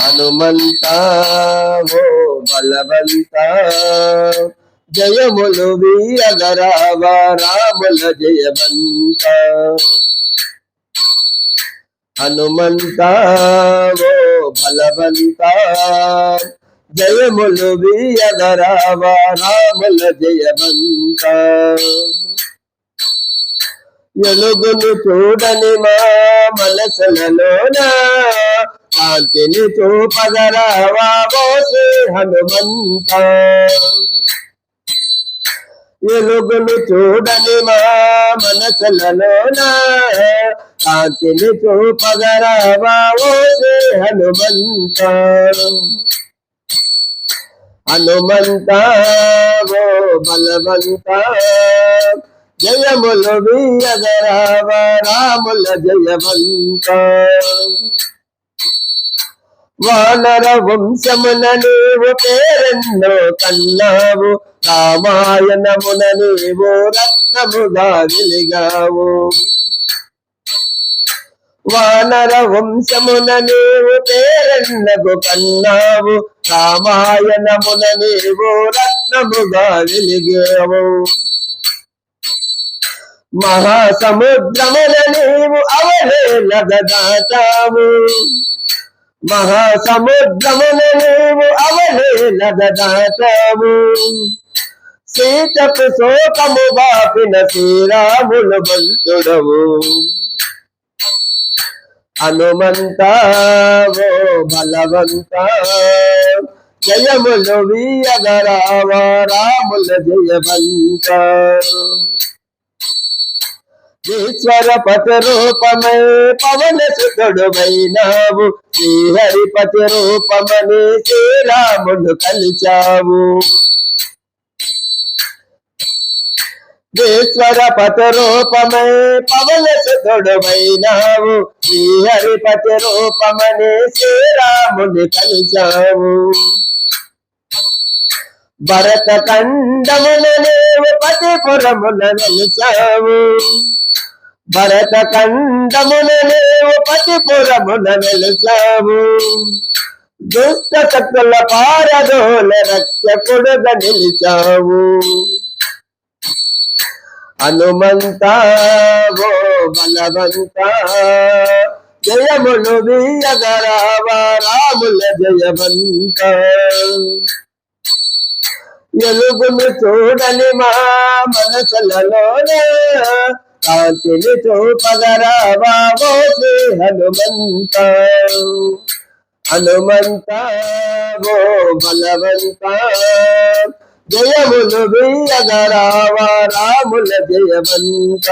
హనుమంత ఓ బలవంత. జయములు వీరగరావ రాముల జయవంత. హనుమంత ఓ బలవంత. జయములు వీరగరావ రాముల జయవంత. ఎలుగును చూడని మా మనసులలోనా కాంతిని చూపగరావా ఓసి హనుమంత. ఎలుగులు చూడని మా మనసులలోన కాంతిని చూపగరావా ఓసి హనుమంత. హనుమంత ఓ బలవంత జయములు వీయగరావ రాముల జయవంత. వానర వంశమున నీవు పేరెన్నో కన్నావు. రామాయణమున నీవు రత్నముగా వెలిగావు. వానర వంశమున నీవు పేరెన్నగు కన్నావు. రామాయణమున నీవు రత్నముగా వెలిగావు. మహాసముద్రమున నీవు అవలేలగదాటావు మహాసముద్రమున నీవు అవలేలగదాటావు సీతకు శోకము బాపిన శ్రీరాములు బంతుడవు హనుమంత ఓ బలవంత జయములు వీయగరావ రాముల జయవంత ఈశ్వర పతి రూపమై పవన సుతుడు వైనావు శ్రీహరిపతి రూపమని శ్రీరాముడు కలిచావు. ఈశ్వర పతి రూపమై పవన సుతుడు వైనావు శ్రీహరిపతి రూపమని శ్రీరాముని కలిచావు. భరత ఖండమున నీవు పతిపురమున వెలిచావు భరత ఖండమున పతిపురమున వెలిచావు దుష్ట శక్తుల పారదోల రక్షకుడుగా నిలిచావు. హనుమంత ఓ బలవంత జయములు వీయగరావ రాముల జయవంత ఎలుగును చూడని మా మనసులలోనే కాంతిని చూపగరా ఓ శ్రీ హనుమంత. హనుమంత ఓ బలవంత. జయములు వీయగరావా రాముల జయవంత.